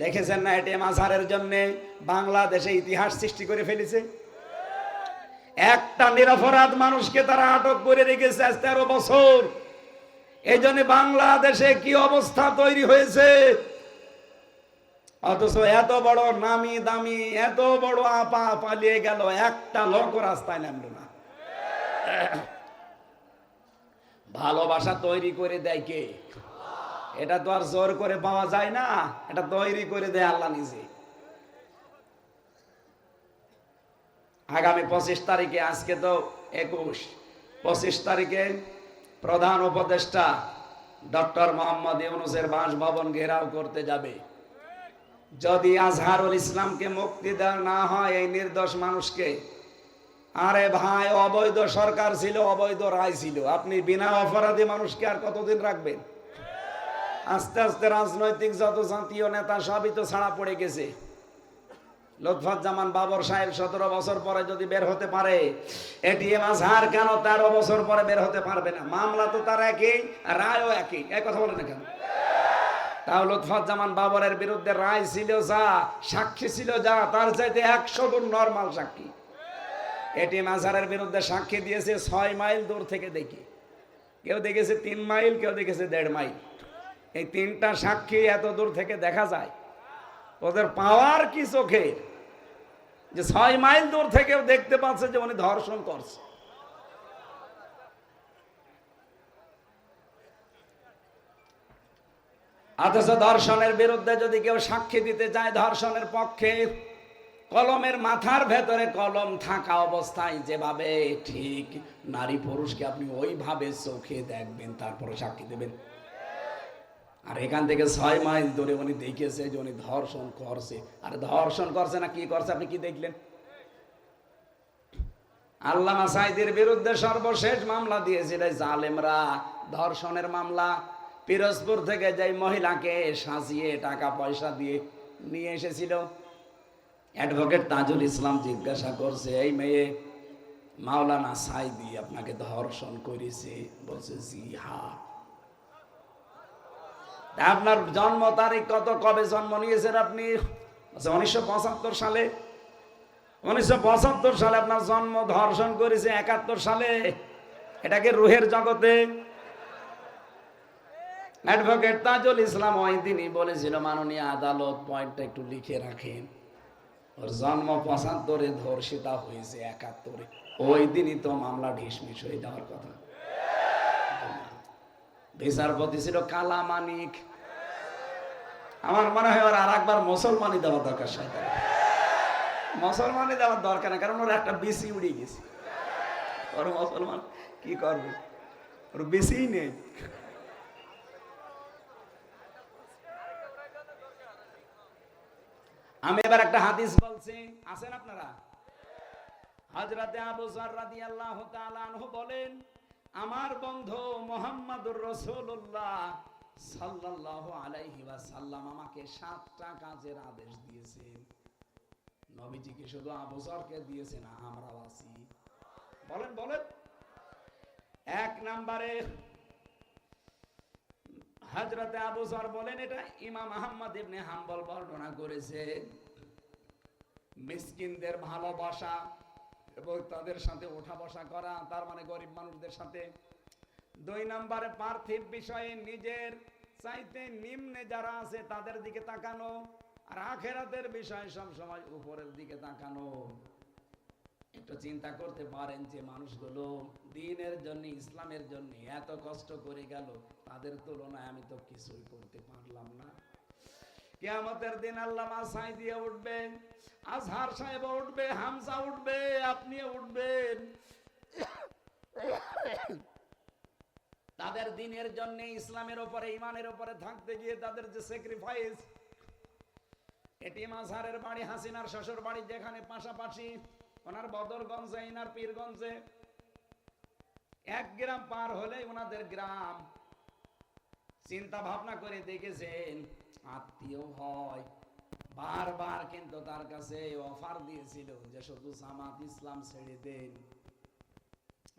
দেখেছেন না এটিএম আজহারের জন্য? বাংলাদেশে ইতিহাস সৃষ্টি করে ফেলেছে। একটা নিরপরাধ মানুষকে তারা আটক করে রেখেছে আজ তেরো বছর। এই জন্য বাংলাদেশে কি অবস্থা তৈরি হয়েছে? অথচ এত বড় নামি দামি, এত বড় আপা পালিয়ে গেল, একটা লোক রাস্তায় নামলো না। ভালোবাসা তৈরি করে দেয় কে? এটা তো আর জোর করে পাওয়া যায় না, এটা তৈরি করে দেয় আল্লাহ নিজে। আগামী পঁচিশ তারিখে, আজকে তো একুশ, পঁচিশ তারিখে প্রধান উপদেষ্টা ডক্টর মোহাম্মদ ইউনুসের বাসভবন ঘেরাও করতে যাবে। যদি আজহারুল ইসলামকে মুক্তি দেওয়া না হয়, এই নির্দোষ মানুষকে, আরে ভাই, অবৈধ সরকার ছিল, অবৈধ রায় ছিল। আপনি বিনা অপরাধী মানুষকে আর কতদিন রাখবেন? আস্তে আস্তে রাজনৈতিক যত জাতীয় নেতা সবই তো ছাড়া পড়ে গেছে। লুৎফাজ্জামান বাবর সাহেব সতেরো বছর পরে যদি বের হতে পারে, এটিএম আজহার কেন তেরো বছর পরে বের হতে পারবে না? মামলা তো তার একই রায়ও একই। এক কথা বলে না কেন? তাও লুৎফাজ্জামান বাবরের বিরুদ্ধে রায় ছিল যা, সাক্ষী ছিল যা, তার চাইতে একশো গুণ নর্মাল সাক্ষী। এটিএম আজহারের বিরুদ্ধে সাক্ষী দিয়েছে ছয় মাইল দূর থেকে দেখি। কেউ দেখেছে তিন মাইল, কেউ দেখেছে দেড় মাইল। এই তিনটা সাক্ষী এত দূর থেকে দেখা যায়। ওদের পাওয়ার কি চোখের যে ছয় মাইল দূর থেকেও দেখতে পাচ্ছে যে উনি ধর্ষণ করছে। অথচ ধর্ষণের বিরুদ্ধে যদি কেউ সাক্ষী দিতে চায় ধর্ষণের পক্ষে, কলমের মাথার ভেতরে কলম থাকা অবস্থায় যেভাবে ঠিক নারী পুরুষকে আপনি ওইভাবে চোখে দেখবেন, তারপরে সাক্ষী দেবেন। আর এখান থেকে ছয় মাইল দূরে উনি দেখেছে যে উনি ধর্ষণ করছে। আর ধর্ষণ করছে না, কি করছে আপনি কি দেখলেন? আল্লামা সাইদের বিরুদ্ধে সর্বশেষ মামলা দিয়েছিল জালেমরা। ধর্ষণের মামলা। পিরোজপুর থেকে যাই মহিলাকে সাজিয়ে টাকা পয়সা দিয়ে নিয়ে এসেছিল। অ্যাডভোকেট তাজুল ইসলাম জিজ্ঞাসা করছে, এই মেয়ে মাওলানা সাইদি আপনাকে ধর্ষণ করেছে। বলছে, জি হা তা আপনার জন্ম তারিখ কত, কবে জন্ম নিয়েছেন আপনি? উনিশশো পঁচাত্তর সালে। উনিশশো পঁচাত্তর সালে আপনার জন্ম ধর্ষণ করেছে একাত্তর সালে। এটাকে রুহের জগতে? অ্যাডভোকেট তাজুল ইসলাম ওই দিনই বলেছিল, মাননীয় আদালত পয়েন্টটা একটু লিখে রাখেন। ওর জন্ম পঁচাত্তরে ধর্ষিতা হয়েছে একাত্তরে। ওই দিনই তো মামলা ঢিসমিস হয়ে যাওয়ার কথা। বিচারপতি ছিল কালা মানিক আমার মনে হয় ওর আর একবার মুসলমানই দেওয়া দরকার সরকার মুসলমানই দেওয়ার দরকার না কারণ ওর একটা বেশি উড়ে গেছে। ওর মুসলমান, কি করবে? ওর বেশিই নেই। আমি এবার একটা হাদিস বলছি, আছেন আপনারা? হজরতে আবু জার রাদিয়াল্লাহু তাআলা আনহু বলেন আমার বন্ধু মোহাম্মদুর রসুল্লাহ সাল্লাল্লাহু আলাইহি ওয়াসাল্লাম আমাকে সাতটা কাজের আদেশ দিয়েছেন। নবীজিকে শুধু আবু জরকে দিয়েছেন আমরাও আছি। বলেন বলেন। এক নাম্বারে হজরতে আবু জর বলেন, এটা ইমাম আহমদ ইবনে হাম্বল বর্ণনা করেছে। মিসকিনদের ভালোবাসা এবং তাদের সাথে ওঠা বসা করা, তার মানে গরিব মানুষদের সাথে। দুই নম্বরে পার্থিব বিষয়ে নিজের চাইতে নিম্নে যারা আছে তাদের দিকে তাকানো, আর আখেরাতের বিষয়ে সব সময় উপরের দিকে তাকানো। একটু চিন্তা করতে পারেন যে মানুষগুলো দিনের জন্য, ইসলামের জন্য এত কষ্ট করে গেল, তাদের তুলনায় আমি তো কিছুই করতে পারলাম না। কেয়ামতের দিন আল্লাহ মাসাই দিয়ে উঠবেন, আজহার সাহেব উঠবে, হামজা উঠবে, আপনি উঠবেন। তাদের দিনের জন্য, ইসলামের উপরে ইমানের উপরে থাকতে গিয়ে তাদের যে স্যাক্রিফাইস এটি মাঝহারের বাড়ি, হাসিনার শ্বশুর বাড়ি যেখানে পাশাপাশি, ওনার বদরগঞ্জে, ইনার পীরগঞ্জে, এক গ্রাম পার হলে ওনাদের গ্রাম। চিন্তা ভাবনা করে দেখেছেন আত্মীয় হয়। বারবার কিন্তু তার কাছে অফার দিয়েছিল যে শুধু জামাত ইসলাম ছেড়ে দেন।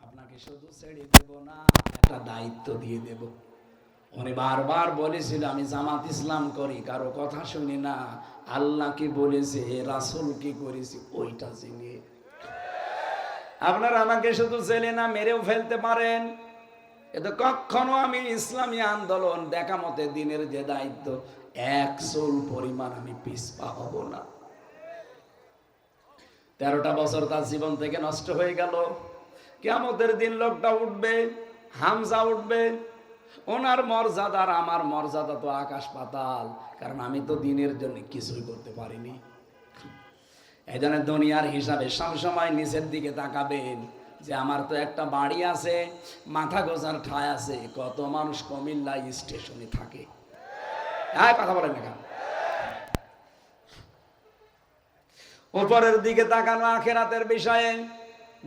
আপনাকে শুধু ছেড়ে দেব না, একটা দায়িত্ব দিয়ে দেব। উনি বারবার বলেছিল, আমি জামাত ইসলাম করি, কারও কথা শুনি না। আল্লাহ কি বলেছে, রাসুল কি করেছে, ওইটা চিনি আপনারা আমাকে শুধু চেনে না মেরেও ফেলতে পারেন। কিন্তু কখনো আমি ইসলামী আন্দোলন দেখা মতে দিনের যে দায়িত্ব এক চুল পরিমাণ আমি পিসপা হব না। তেরোটা বছর তার জীবন থেকে নষ্ট হয়ে গেল। কেমতের দিন লোকটা উঠবে, হামজা উঠবে। ওনার মর্যাদা আর আমার মর্যাদা তো আকাশ পাতাল, কারণ আমি তো দিনের জন্য কিছুই করতে পারিনি। এই জন্য দুনিয়ার হিসাবে সবসময় নিচের দিকে তাকাবেন যে আমার তো একটা বাড়ি আছে, মাথা গোজার ঠায় আছে, কত মানুষ কমিল্লা স্টেশনে থাকে। হ্যাঁ কথা বলেন না? উপরের দিকে তাকানো আখেরাতের বিষয়ে,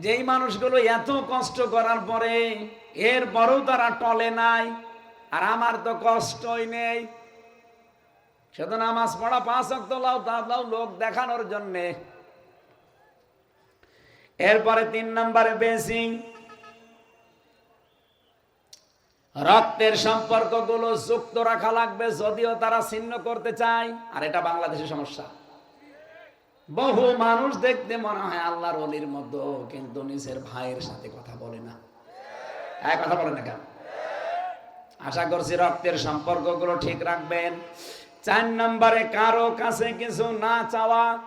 যেই মানুষগুলো এত কষ্ট করার পরে এর পরেও তারা টলে নাই, আর আমার তো কষ্টই নেই শুধু নামাজ পড়া, পাঁচ অক্ত লাও তা লাও লোক দেখানোর জন্যে এরপরে তিন নম্বরে বেসিং রক্তের সম্পর্কগুলো যুক্ত রাখা লাগবে যদিও তারা ছিন্ন করতে চায়। আর এটা বাংলাদেশের সমস্যা। বহু মানুষ দেখতে মনে হয় আল্লাহর অলির মতো, কিন্তু নিজের ভাইয়ের সাথে কথা বলে না। এক কথা বলে না কেন? আশা করছি রক্তের সম্পর্কগুলো ঠিক রাখবেন। চার নম্বরে, কারও কাছে কিছু না চাওয়া।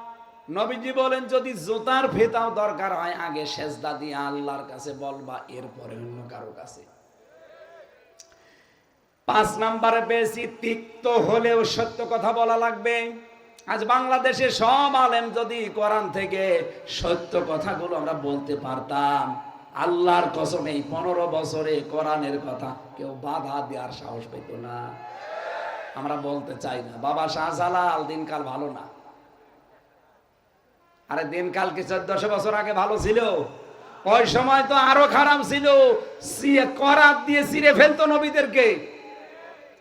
নবীজি বলেন, যদি জুতার ফেতাও দরকার হয়, আগে সেজদা দিয়ে আল্লাহর কাছে বলবা, এরপরে অন্য কারও কাছে। পাঁচ নম্বরে বেশি তিক্ত হলেও সত্য কথা বলা লাগবে। আজ বাংলাদেশে সব আলেম যদি কোরআন থেকে সত্য কথাগুলো আমরা বলতে পারতাম, আল্লাহর কসম এই পনেরো বছরে কোরআনের কথা কেউ বাধা দেওয়ার সাহস পেত না। আমরা বলতে চাই না, বাবা শাহজালাল, দিনকাল ভালো না। আরে দিনকাল কি চোদ্দশো বছর আগে ভালো ছিল? ওই সময় তো আরও খারাপ ছিল। করাত দিয়ে ছিঁড়ে ফেলতো নবীদেরকে।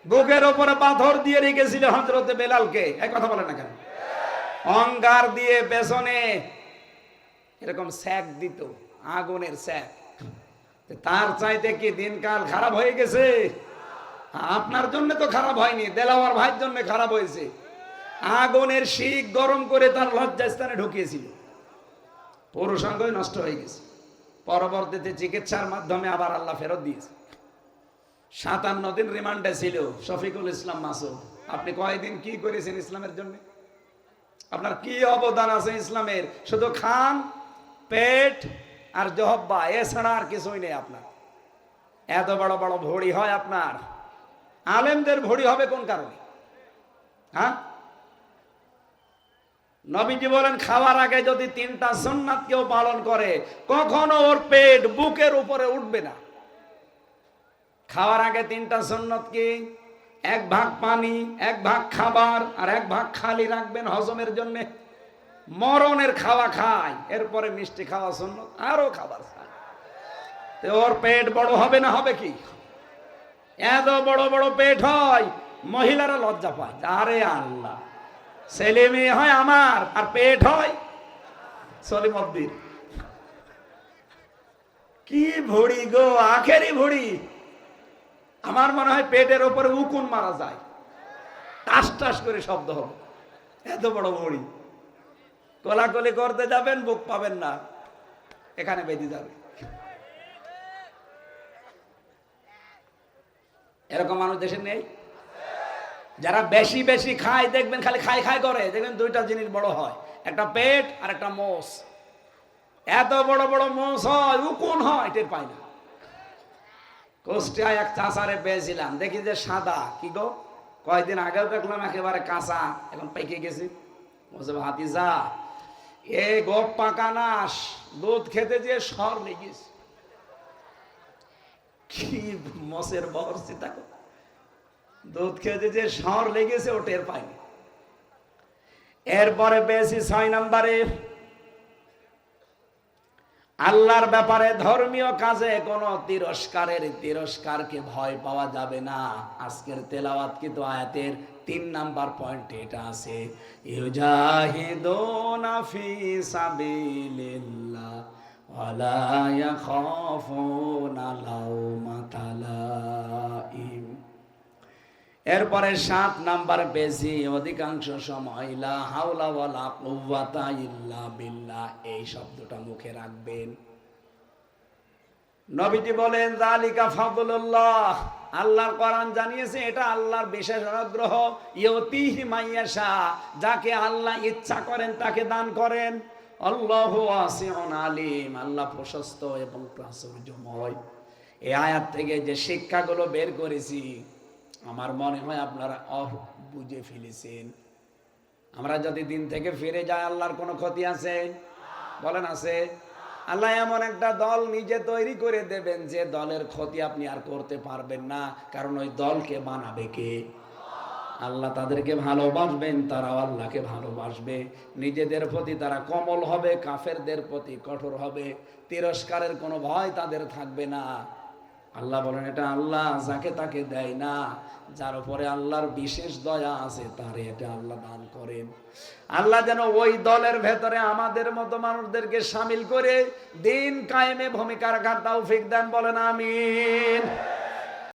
বুকের ওপরে পাথর দিয়ে রেখেছিল হজরতে বেলালকে। এক কথা বলে না কেন? অঙ্গার দিয়ে পেছনে এরকম স্যাক দিত, আগুনের স্যাক। তার চাইতে কি দিনকাল খারাপ হয়ে গেছে? আপনার জন্য তো খারাপ হয়নি, দেলাওয়ার ভাইয়ের জন্য খারাপ হয়েছে। আগুনের শিখ গরম করে তার লজ্জাস্থানে ঢুকিয়েছিল। পুরুষাঙ্গই নষ্ট হয়ে গেছে। পরবর্তীতে চিকিৎসার মাধ্যমে আবার আল্লাহ ফেরত দিয়েছে। সাতান্ন দিন রিমান্ডে ছিল। শফিকুল ইসলাম মাসুদ। আপনি কয়দিন কি করেছেন ইসলামের জন্য? আপনার কি অবদান আছে ইসলামের? শুধু খান, পেট আর জহব্বা, এছাড়া আর কিছুই নেই আপনার। এত বড় বড় ভড়ি হয় আপনার। আলেমদের ভড়ি হবে কোন কারণে? হ্যাঁ? নবীজি বলেন, খাওয়ার আগে যদি তিনটা সুন্নাত কেউ পালন করে, কখনো ওর পেট বুকের উপরে উঠবে না। খাওয়ার আগে তিনটা সুন্নত কি? এক ভাগ পানি, এক ভাগ খাবার আর এক ভাগ খালি রাখবেন হজমের জন্য। মরণের খাওয়া খায়, এরপরে মিষ্টি খাওয়া সুন্নত, আরও খাবার খায়। ওর পেট বড় হবে না হবে কি? এত বড় বড় পেট হয়, মহিলারা লজ্জা পায়। আরে আল্লাহ, ছেলে মেয়ে হয় আমার, আর পেট হয় সলিমদ্দির কি ভুড়ি গো, আখেরি ভুড়ি। আমার মনে হয় পেটের ওপরে উকুন মারা যায়। টাস টাস করে শব্দ হবে। এত বড় ভুড়ি কোলাকুলি করতে যাবেন, বুক পাবেন না। এখানে বেঁধে যাবে। এরকম মানুষ দেশে নেই? যারা বেশি বেশি খায়, দেখবেন খালি খাই খাই করে। দেখবেন দুইটা জিনিস বড় হয়। একটা পেট আর একটা মোষ। এত বড় বড় মোষ হয়, উকুন হয়, টের পায় না। কোষ্টিয়ায় এক চাষারে পেয়েছিলাম দেখি যে সাদা, কি গো? কয়েকদিন আগেও দেখলাম একেবারে কাঁচা, এখন পেকে গেছি। বলছে ভাতিজা, এ গোপ পাকানাস দুধ খেতে যে সর লেগেছে। কি মসের বহরছি দেখো। দুধ খেতে যে সর লেগেছে, ও টের পায়নি। এরপরে পেয়েছি ছয় নম্বরে আল্লাহর ব্যাপারে ধর্মীয় কাজে কোনো তিরস্কারের তিরস্কারকে ভয় পাওয়া যাবে না। আজকের তেলাওয়াত কিন্তু আয়াতের তিন নাম্বার পয়েন্ট এটা আছে। ইউজাহিদুনা ফি সাবিলিল্লাহ ওয়ালা ইয়াখাফুনা লাউমাতা লাইম এরপরে সাত নাম্বার পেয়েছি অধিকাংশ সময় এই শব্দটা মুখে রাখবেন। নবীজি বলেন জালিকা ফাদলুল্লাহ। আল্লাহর কোরআন জানিয়েছে, এটা আল্লাহর বিশেষ অনুগ্রহ। ইয়তিহি মাইয়াশা যাকে আল্লাহ ইচ্ছা করেন তাকে দান করেন। আল্লাহ ওয়াসিউন আলিম, আল্লাহ প্রশস্ত এবং প্রাচুর্যময়। এই আয়াত থেকে যে শিক্ষাগুলো বের করেছি আমার মনে হয় আপনারা অহ, বুঝে ফেলেছেন। আমরা যদি দিন থেকে ফিরে যাই, আল্লাহর কোনো ক্ষতি আছে? বলেন আছে। আল্লাহ এমন একটা দল নিজে তৈরি করে দেবেন যে দলের ক্ষতি আপনি আর করতে পারবেন না। কারণ ওই দলকে বানাবে কে? আল্লাহ তাদেরকে ভালোবাসবেন, তারাও আল্লাহকে ভালোবাসবে। নিজেদের প্রতি তারা কমল হবে, কাফেরদের প্রতি কঠোর হবে। তিরস্কারের কোনো ভয় তাদের থাকবে না। আল্লাহ বলেন, এটা আল্লাহ যাকে তাকে দেয় না, যার উপরে আল্লাহর বিশেষ দয়া আছে, তারে এটা আল্লাহ দান করেন। আল্লাহ যেন ওই দলের ভেতরে আমাদের মতো মানুষদেরকে সামিল করে দিন কায়েমে ভূমিকা রাখার ফিক দেন, বলেন আমিন।